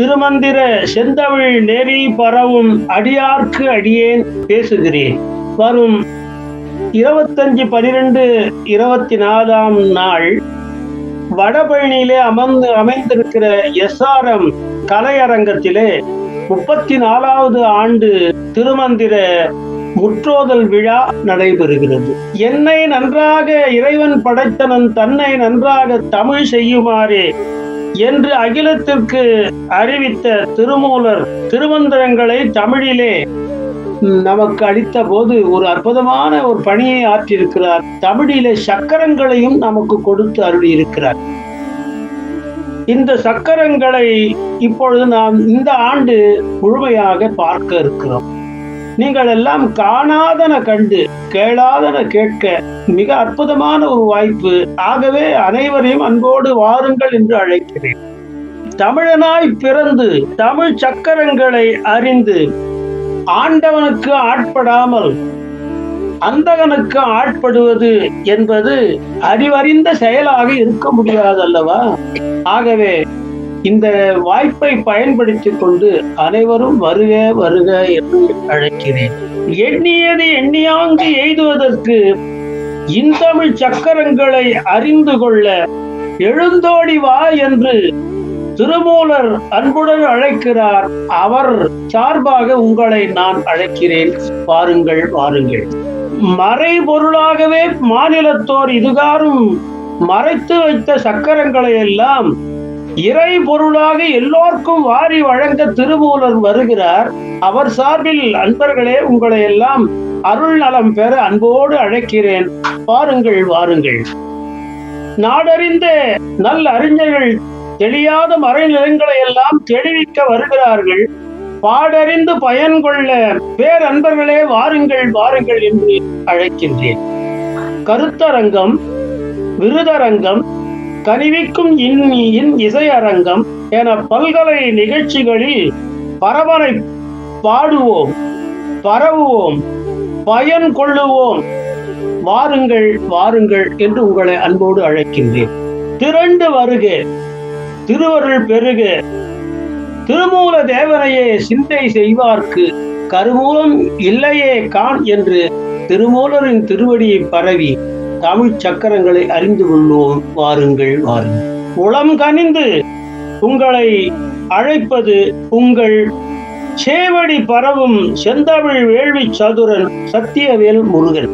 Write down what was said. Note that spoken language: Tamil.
திருமந்திர செந்தமிழ் நெறி பரவும் அடியார்க்கு அடியேன் பேசுகிறேன். வரும் இருபத்தஞ்சு பனிரெண்டு இருபத்தி நாலாம் நாள் வடபழனியிலே அமர்ந்து அமைந்திருக்கிற எஸ்ஆர்எம் கலையரங்கத்திலே முப்பத்தி நாலாவது ஆண்டு திருமந்திர முற்றோதல் விழா நடைபெறுகிறது. என்னை நன்றாக இறைவன் படைத்தனன் தன்னை நன்றாக தமிழ் செய்யுமாறே என்று அகிலத்திற்கு அறிவித்த திருமூலர் திருமந்திரங்களை தமிழிலே நமக்கு அளித்த போது ஒரு அற்புதமான ஒரு பணியை ஆற்றியிருக்கிறார். தமிழிலே சக்கரங்களையும் நமக்கு கொடுத்து அருளி இருக்கிறார் இந்த சக்கரங்களை இப்பொழுது நாம் இந்த ஆண்டு முழுமையாக பார்க்க இருக்கிறோம். நீங்கள் எல்லாம் காணாதன கண்டு கேளாதன கேட்க மிக அற்புதமான ஒரு வாய்ப்பு. ஆகவே அனைவரையும் அன்போடு வாருங்கள் என்று அழைக்கிறேன். தமிழனாய் பிறந்து தமிழ் சக்கரங்களை அறிந்து ஆண்டவனுக்கு ஆட்படாமல் அந்தகனுக்கு ஆட்படுவது என்பது அறிவறிந்த செயலாக இருக்க முடியாது அல்லவா ஆகவே இந்த வாய்ப்பை பயன்படுத்திக் கொண்டு அனைவரும் வருக வருக என்று அழைக்கிறேன். எண்ணியது எண்ணியாங்கு எய்துவதற்கு இந்தமிழ் சக்கரங்களை அறிந்து கொள்ள எழுந்தோடி வா என்று திருமூலர் அன்புடன் அழைக்கிறார். அவர் சார்பாக உங்களை நான் அழைக்கிறேன். வாருங்கள் வாருங்கள். மறைபொருளாகவே மாநிலத்தோர் இதுகாரும் மறைத்து வைத்த சக்கரங்களை எல்லாம் இறை பொருளாக எல்லோருக்கும் வாரி வழங்க திருமூலர் வருகிறார். அவர் சார்பில் அன்பர்களே உங்களை எல்லாம் அருள் நலம் பெற அன்போடு அழைக்கிறேன். வாருங்கள் வாருங்கள். நாடறிந்த நல்ல அறிஞர்கள் தெளியாத மறைநிலங்களை எல்லாம் தெளிவிக்க வருகிறார்கள். பாடறிந்து பயன் கொள்ள பேரன்பர்களே வாருங்கள் வாருங்கள் என்று அழைக்கின்றேன். கருத்தரங்கம் விருதரங்கம் கனிவிக்கும் இன்னியின் இசையரங்கம் என பல்கலை நிகழ்ச்சிகளில் பரவனை பாடுவோம் பரவுவோம் பயன் கொள்ளுவோம். வாருங்கள் வாருங்கள் என்று உங்களை அன்போடு அழைக்கின்றேன். திரண்டு வருக திருவருள் பெருக. திருமூல தேவனையே சிந்தை செய்வார்க்கு கருமூலம் இல்லையே கான் என்று திருமூலரின் திருவடியை பரவி தமிழ் சக்கரங்களை அறிந்து கொள்வோம் வாருங்கள். வாருங்கள். உளம் கனிந்து உங்களை அழைப்பது உங்கள் சேவடி பரவும் செந்தமிழ் வேள்வி சதுரன் சத்தியவேல் முருகன்.